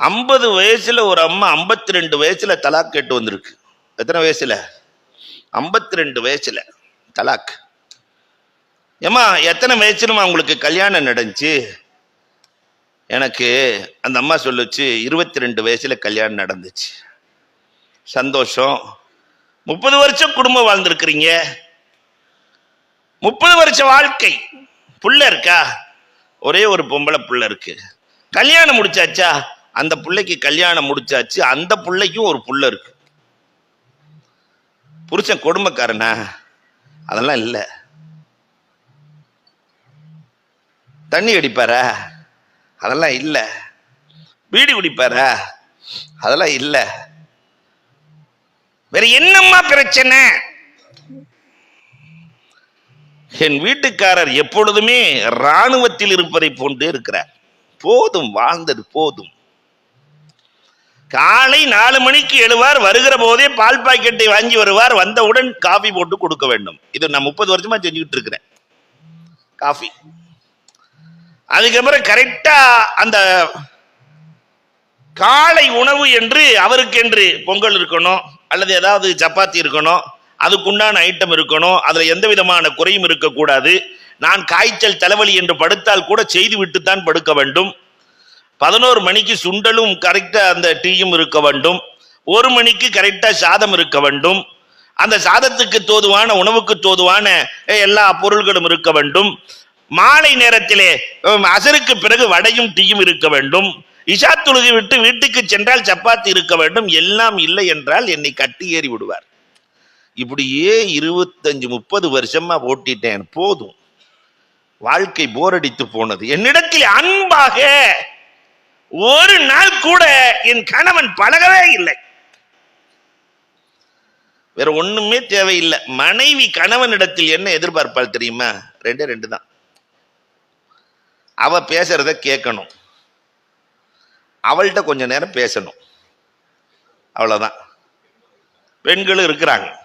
ஐம்பது வயசுல ஒரு அம்மா ஐம்பத்தி ரெண்டு வயசுல தலாக் கேட்டு வந்திருக்கு. எத்தனை வயசுல? ஐம்பத்தி ரெண்டு வயசுல தலாக். ஏம்மா எத்தனை வயசுலமா உங்களுக்கு கல்யாணம் நடந்துச்சு? எனக்கு அந்த அம்மா சொல்லுச்சு இருபத்தி ரெண்டு வயசுல கல்யாணம் நடந்துச்சு. சந்தோஷம். முப்பது வருஷம் குடும்பம் வாழ்ந்திருக்கிறீங்க. முப்பது வருஷம் வாழ்க்கை. புள்ள இருக்கா? ஒரே ஒரு பொம்பளை புள்ள இருக்கு. கல்யாணம் முடிச்சாச்சா? அந்த பிள்ளைக்கு கல்யாணம் முடிச்சாச்சு அந்த பிள்ளைக்கும் ஒரு புள்ள இருக்கு. புருஷன் கொடுமைக்காரனா? அதெல்லாம் இல்லை. தண்ணி அடிப்பாரா? அதெல்லாம் இல்லை. பீடி குடிப்பாரா? அதெல்லாம் இல்லை. வேற என்னம்மா பிரச்சனை? என் வீட்டுக்காரர் எப்பொழுதுமே ராணுவத்தில் இருப்பதை போன்றே இருக்கிறார். போதும் வாழ்ந்தது போதும். காலை நாலு மணிக்கு எழுவார் வருகிற போதே பால் பாக்கெட்டை வாங்கி வருவார் வந்தவுடன் காஃபி போட்டு கொடுக்க வேண்டும். இது நான் முப்பது வருஷமா செஞ்சுக்கிட்டு இருக்கிறேன். காஃபி. அதுக்கப்புறம் கரெக்டா அந்த காலை உணவு என்று அவருக்கென்று பொங்கல் இருக்கணும் அல்லது ஏதாவது சப்பாத்தி இருக்கணும் அதுக்குண்டான ஐட்டம் இருக்கணும் அதுல எந்த விதமான குறையும் இருக்கக்கூடாது. நான் காய்ச்சல் தலைவலி என்று படுத்தால் கூட செய்து விட்டுத்தான் படுக்க வேண்டும். பதினோரு மணிக்கு சுண்டலும் கரெக்டா அந்த டீயும் இருக்க வேண்டும். ஒரு மணிக்கு கரெக்டா சாதம் இருக்க வேண்டும். அந்த சாதத்துக்கு தோதுவான உணவுக்கு தோதுவான எல்லா பொருள்களும் இருக்க வேண்டும். மாலை நேரத்திலே அசருக்கு பிறகு வடையும் டீயும் இருக்க வேண்டும். இஷா தொழுகை விட்டு வீட்டுக்கு சென்றால் சப்பாத்தி இருக்க வேண்டும். எல்லாம் இல்லை என்றால் என்னை கட்டி ஏறி விடுவார். இப்படியே இருபத்தஞ்சு முப்பது வருஷமா ஓட்டிட்டேன். போதும். வாழ்க்கை போரடித்து போனது. என்னிடத்தில் அன்பாக ஒரு நாள் கூட என் கணவன் பழகவே இல்லை. வேற ஒண்ணுமே தேவையில்லை. மனைவி கணவனிடத்தில் என்ன எதிர்பார்ப்பாள் தெரியுமா? ரெண்டே ரெண்டு தான். அவ பேசுறத கேட்கணும். அவள்கிட்ட கொஞ்ச நேரம் பேசணும். அவ்வளவுதான். பெண்களும் இருக்கிறாங்க.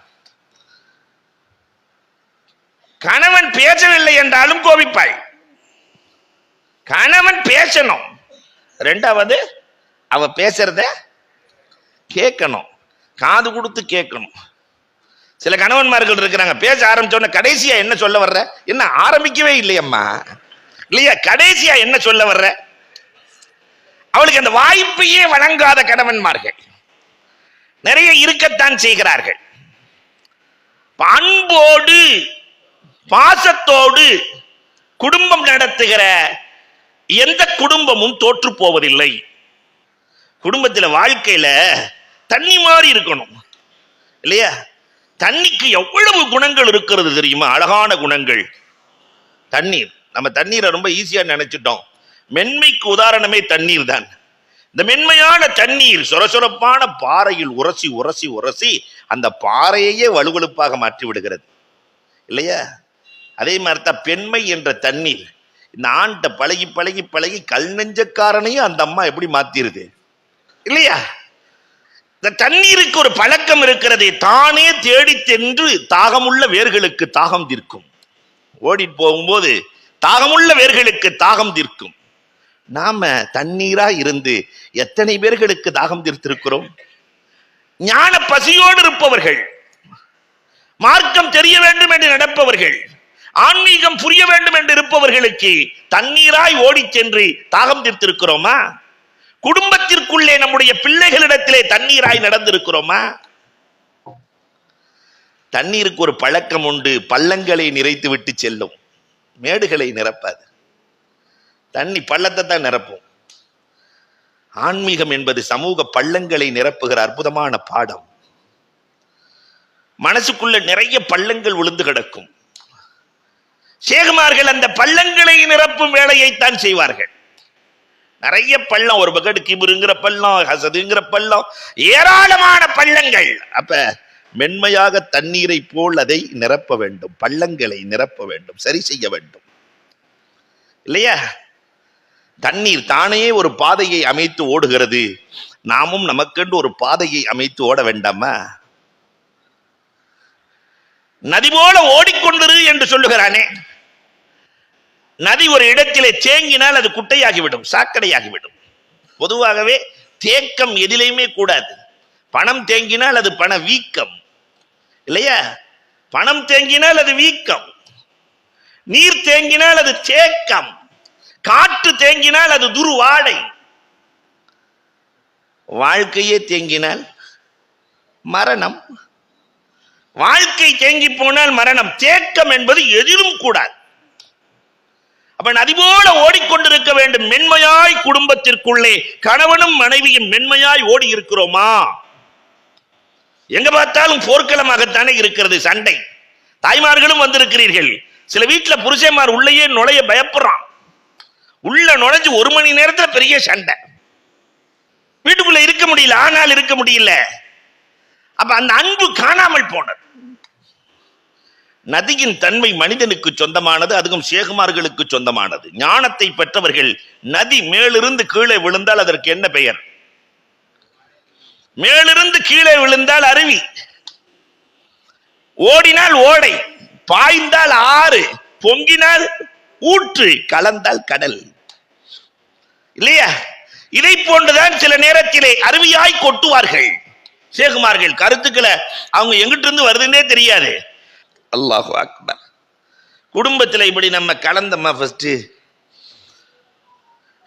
கணவன் பேசவில்லை என்றாலும் கோபிப்பாய். கணவன் பேசணும். ரெண்டாவது அவ பேசுறத கேட்கணும். காது கொடுத்து கேட்கணும். சில கணவன்மார்கள் இருக்கிறாங்க பேச ஆரம்பிச்சோன்ன கடைசியா என்ன சொல்ல வர்ற? என்ன ஆரம்பிக்கவே இல்லையம்மா. இல்லையா? கடைசியா என்ன சொல்ல வர்ற? அவளுக்கு அந்த வாய்ப்பையே வழங்காத கணவன்மார்கள். நிறைய இருக்கத்தான் செய்கிறார்கள். அன்போடு பாசத்தோடு குடும்பம் நடத்துகிற எந்த குடும்பமும் தோற்று போவதில்லை. குடும்பத்தில் வாழ்க்கையில தண்ணி மாதிரி இருக்கணும். இல்லையா? தண்ணிக்கு எவ்வளவு குணங்கள் இருக்கிறது தெரியுமா? அழகான குணங்கள். தண்ணீர். நம்ம தண்ணீரை ரொம்ப ஈஸியா நினைச்சிட்டோம். மென்மைக்கு உதாரணமே தண்ணீர் தான். இந்த மென்மையான தண்ணீர் சொரசொரப்பான பாறையில் உரசி உரசி உரசி அந்த பாறையையே வலுவழுப்பாக மாற்றி விடுகிறது இல்லையா? அதே மாதிரி தான் பெண்மை என்ற தண்ணீர். இந்த ஆண்ட பழகி பழகி பழகி கல் நெஞ்சக்காரனையும் அந்த அம்மா எப்படி மாத்திருது? இல்லையா? இந்த தண்ணீருக்கு ஒரு பழக்கம் இருக்கிறதை தானே தேடி சென்று தாகமுள்ள வேர்களுக்கு தாகம் தீர்க்கும். ஓடிட்டு போகும்போது தாகமுள்ள வேர்களுக்கு தாகம் தீர்க்கும். நாம தண்ணீரா இருந்து எத்தனை பேர்களுக்கு தாகம் தீர்த்திருக்கிறோம்? ஞான பசியோடு இருப்பவர்கள் மார்க்கம் தெரிய வேண்டும் என்று நடப்பவர்கள் ஆன்மீகம் புரிய வேண்டும் என்று இருப்பவர்களுக்கு தண்ணீராய் ஓடி சென்று தாகம் தீர்த்திருக்கிறோமா? குடும்பத்திற்குள்ளே நம்முடைய பிள்ளைகளிடத்திலே தண்ணீராய் நடந்திருக்கிறோமா? தண்ணீருக்கு ஒரு பழக்கம் உண்டு பள்ளங்களை நிறைத்து விட்டு செல்லும். மேடுகளை நிரப்பாது. தண்ணி பள்ளத்தை தான் நிரப்பும். ஆன்மீகம் என்பது சமூக பள்ளங்களை நிரப்புகிற அற்புதமான பாடம். மனசுக்குள்ள நிறைய பள்ளங்கள் விழுந்து கிடக்கும். சேகுமார்கள் அந்த பள்ளங்களை நிரப்பும் வேலையைத்தான் செய்வார்கள். நிறைய பள்ளம் ஒரு பக்கெட் கிபுருங்கிற பள்ளம் ஹசதுங்கிற பள்ளம் ஏராளமான பள்ளங்கள். அப்ப மென்மையாக தண்ணீரை போல் அதை நிரப்ப வேண்டும் பள்ளங்களை நிரப்ப வேண்டும் சரி செய்ய வேண்டும். இல்லையா? தண்ணீர் தானே ஒரு பாதையை அமைத்து ஓடுகிறது. நாமும் நமக்கென்று ஒரு பாதையை அமைத்து ஓட வேண்டாமா? நதி போல ஓடிக்கொண்டிரு என்று சொல்லுகிறானே. நதி ஒரு இடத்திலே தேங்கினால் அது குட்டையாகிவிடும் சாக்கடையாகிவிடும். பொதுவாகவே தேக்கம் எதிலையுமே கூடாது. பணம் தேங்கினால் அது பண வீக்கம். இல்லையா? பணம் தேங்கினால் அது வீக்கம். நீர் தேங்கினால் அது தேக்கம். காற்று தேங்கினால் அது துருவாடை. வாழ்க்கையே தேங்கினால் மரணம். வாழ்க்கை தேங்கி போனால் மரணம். தேக்கம் என்பது எதிலும் கூடாது. அப்ப நதி போல ஓடிக்கொண்டிருக்க வேண்டும். மென்மையாய் குடும்பத்திற்குள்ளே கணவனும் மனைவியும் மென்மையாய் ஓடி இருக்கிறோமா எங்க பார்த்தாலும் போர்க்களமாகத்தானே இருக்கிறது சண்டை. தாய்மார்களும் வந்திருக்கிறீர்கள். சில வீட்டுல புருஷன்மார் உள்ளேயே நுழைய பயப்படுறான். உள்ள நுழைஞ்சு ஒரு மணி நேரத்துல பெரிய சண்டை. வீட்டுக்குள்ள இருக்க முடியல ஆனால் இருக்க முடியல. அப்ப அந்த அன்பு காணாமல் போனது. நதியின் தன்மை மனிதனுக்கு சொந்தமானது அதுவும் சேகுமார்களுக்கு சொந்தமானது. ஞானத்தை பெற்றவர்கள் நதி மேலிருந்து கீழே விழுந்தால் அதற்கு என்ன பெயர்? மேலிருந்து கீழே விழுந்தால் அருவி. ஓடினால் ஓடை பாய்ந்தால் ஆறு பொங்கினால் ஊற்று கலந்தால் கடல். இல்லையா? இதை போன்றுதான் சில நேரத்திலே அருவியாய் கொட்டுவார்கள். சேகுமார்கள் கருத்துக்களை அவங்க எங்கிட்ட இருந்து வருதுன்னே தெரியாது. அல்லாஹு அக்பர். குடும்பத்தில் இப்படி நம்ம கலந்தம்மா ஃபஸ்ட்டு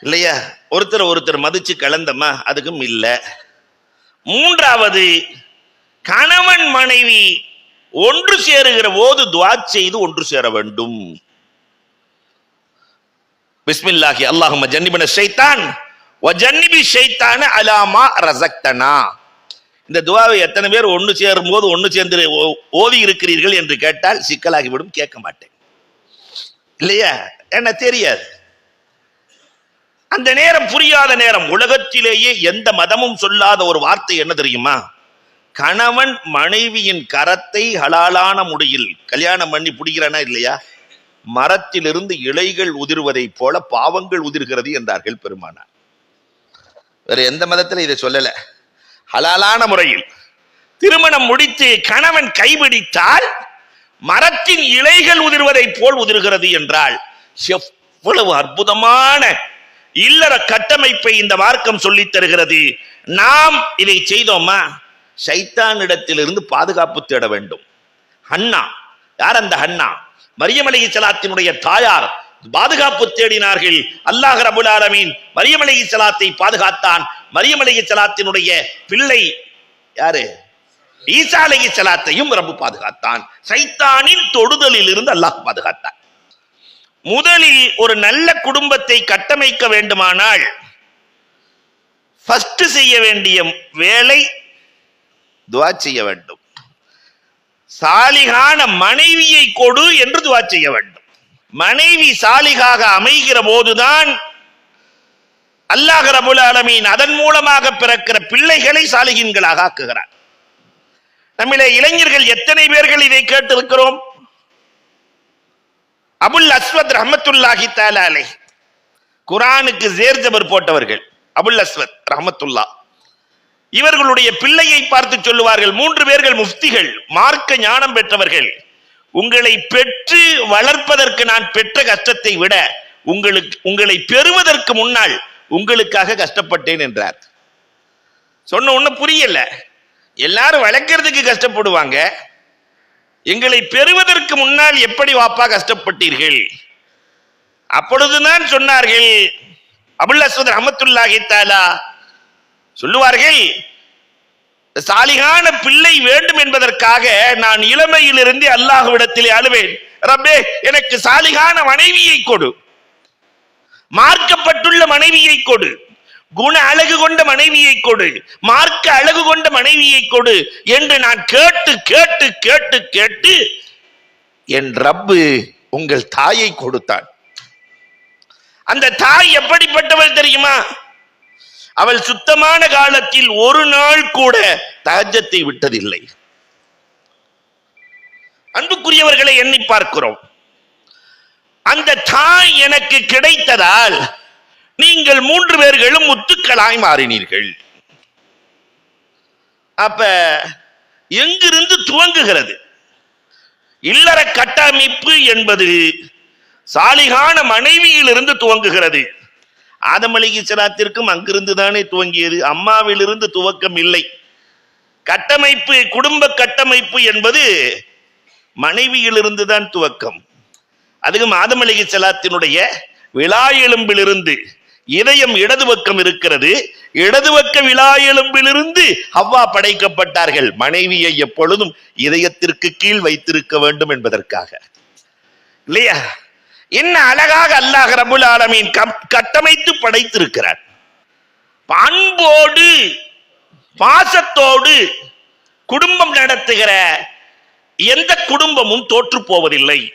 இல்லையா? ஒருத்தர் ஒருத்தர் மதிச்சு கலந்தம்மா அதுக்கும் இல்லை. மூன்றாவது கணவன் மனைவி ஒன்று சேருகிற போது துவா செய்து ஒன்று சேர வேண்டும். பிஸ்மில்லாஹி அல்லாஹும்ம ஜன்னிபன ஷைத்தான் வ ஜன்னிபி ஷைத்தான அலாமா ரசக்தனா இந்த துவாவை எத்தனை பேர் ஒன்று சேரும் போது ஒன்று சேர்ந்து ஓதி இருக்கிறீர்கள் என்று கேட்டால் சிக்கலாகிவிடும் கேட்க மாட்டேன். இல்லையா? என்ன தெரியாது. அந்த நேரம் புரியாத நேரம் உலகத்திலேயே எந்த மதமும் சொல்லாத ஒரு வார்த்தை என்ன தெரியுமா? கணவன் மனைவியின் கரத்தை ஹலாலான முடியில் கல்யாணம் பண்ணி பிடிக்கிறானா இல்லையா? மரத்திலிருந்து இலைகள் உதிர்வதை போல பாவங்கள் உதிர்கிறது என்றார்கள் பெருமானார். வேற எந்த மதத்துல இதை சொல்லல. ஹலாலான முறையில். திருமணம் முடித்து கணவன் கைபிடித்தால் மரத்தின் இலைகள் உதிர்வதைப் போல் உதிர்கிறது என்றால் எவ்வளவு அற்புதமான இல்லற கட்டமைப்பை இந்த மார்க்கம் சொல்லி தருகிறது. நாம் இதை செய்தோமா? சைத்தானிடத்திலிருந்து பாதுகாப்பு தேட வேண்டும். அண்ணா யார் அந்த அண்ணா மரியமலை சலாத்தினுடைய தாயார் பாதுகாப்பு தேடினார்கள். அல்லாஹ் ரபுல் ஆலமீன் மரியமலை சலாத்தை பாதுகாத்தான். மரியம் சலாத்தினுடைய பிள்ளை யாரு? ஈசா சலாத்தையும் ரப்பு பாதுகாத்தான். சைத்தானின் தொடுதலில் இருந்து அல்லாஹ் பாதுகாத்தான். முதலில் ஒரு நல்ல குடும்பத்தை கட்டமைக்க வேண்டுமானால் ஃபர்ஸ்ட் செய்ய வேண்டிய வேலை துவா செய்ய வேண்டும். சாலிகான மனைவியை கொடு என்று துவா செய்ய வேண்டும். மனைவி சாலிகாக அமைகிற போதுதான் அல்லாஹ் ரபுல் அலமீன் அதன் மூலமாக பிறக்கிற பிள்ளைகளை சாலிகின்களாக ஆக்குகிறார். நம்மிலே இளைஞர்கள் எத்தனை பேர்கள் இதை கேட்டிருக்கிறோம்? அபுல் அஸ்வத் ரஹமத்துல்லாஹி தாலாலே குரானுக்கு ஜேர்ஜபர் போட்டவர்கள் அபுல் அஸ்வத் ரஹமத்துல்லா. இவர்களுடைய பிள்ளையை பார்த்து சொல்லுவார்கள் மூன்று பேர்கள் முஃப்திகள் மார்க்க ஞானம் பெற்றவர்கள். உங்களை பெற்று வளர்ப்பதற்கு நான் பெற்ற கஷ்டத்தை விட உங்களுக்கு உங்களை பெறுவதற்கு முன்னால் உங்களுக்காக கஷ்டப்பட்டேன் என்றார். சொன்ன ஒண்ணு புரியல. எல்லாரும் வளர்க்கறதுக்கு கஷ்டப்படுவாங்க. எங்களை பெறுவதற்கு முன்னால் எப்படி வாப்பா கஷ்டப்பட்டீர்கள்? அப்பொழுதுதான் சொன்னார்கள் அபுல் அஸ்வத் அமத்துல்லாஹி தாலா சொல்லுவார்கள் சாலிகான பிள்ளை வேண்டும் என்பதற்காக நான் இளமையிலிருந்து அல்லாஹ்விடத்திலே அழுவேன். ரப்பே எனக்கு சாலிகான மனைவியை கொடு. மார்க்கப்பட்ட மார்க்கப்பட்டுள்ள மனைவியை கொடு. குண அழகு கொண்ட மனைவியை கொடு. மார்க்க அழகு கொண்ட மனைவியை கொடு என்று நான் கேட்டு கேட்டு கேட்டு கேட்டு என் ரப்பு உங்கள் தாயை கொடுத்தான். அந்த தாய் எப்படிப்பட்டவள் தெரியுமா? அவள் சுத்தமான காலத்தில் ஒரு நாள் கூட தகஜத்தை விட்டதில்லை. அன்புக்குரியவர்களை எண்ணி பார்க்கிறோம். அந்த தாய் எனக்கு கிடைத்ததால் நீங்கள் மூன்று பேர்களும் முத்துக்களாய் மாறினீர்கள். அப்ப எங்கிருந்து துவங்குகிறது? இல்லற கட்டமைப்பு என்பது சாலிகான மனைவியிலிருந்து துவங்குகிறது. ஆதம் சிராத்திற்கும் அங்கிருந்து தானே துவங்கியது. அம்மாவிலிருந்து துவக்கம் இல்லை. கட்டமைப்பு குடும்ப கட்டமைப்பு என்பது மனைவியிலிருந்து தான் துவக்கம். அதுவும் ஆதம் அலிகிசலாத்தினுடைய விழா எலும்பிலிருந்து இதயம் இடது பக்கம் இருக்கிறது. இடது பக்க விழா எலும்பிலிருந்து அவ்வா படைக்கப்பட்டார்கள் மனைவியை எப்பொழுதும் இதயத்திற்கு கீழ் வைத்திருக்க வேண்டும் என்பதற்காக. இல்லையா? என்ன அழகாக அல்லாஹ் ரபுல் ஆலமீன் கம்- கட்டமைத்து படைத்திருக்கிறார். அன்போடு பாசத்தோடு குடும்பம் நடத்துகிற எந்த குடும்பமும் தோற்று போவதில்லை.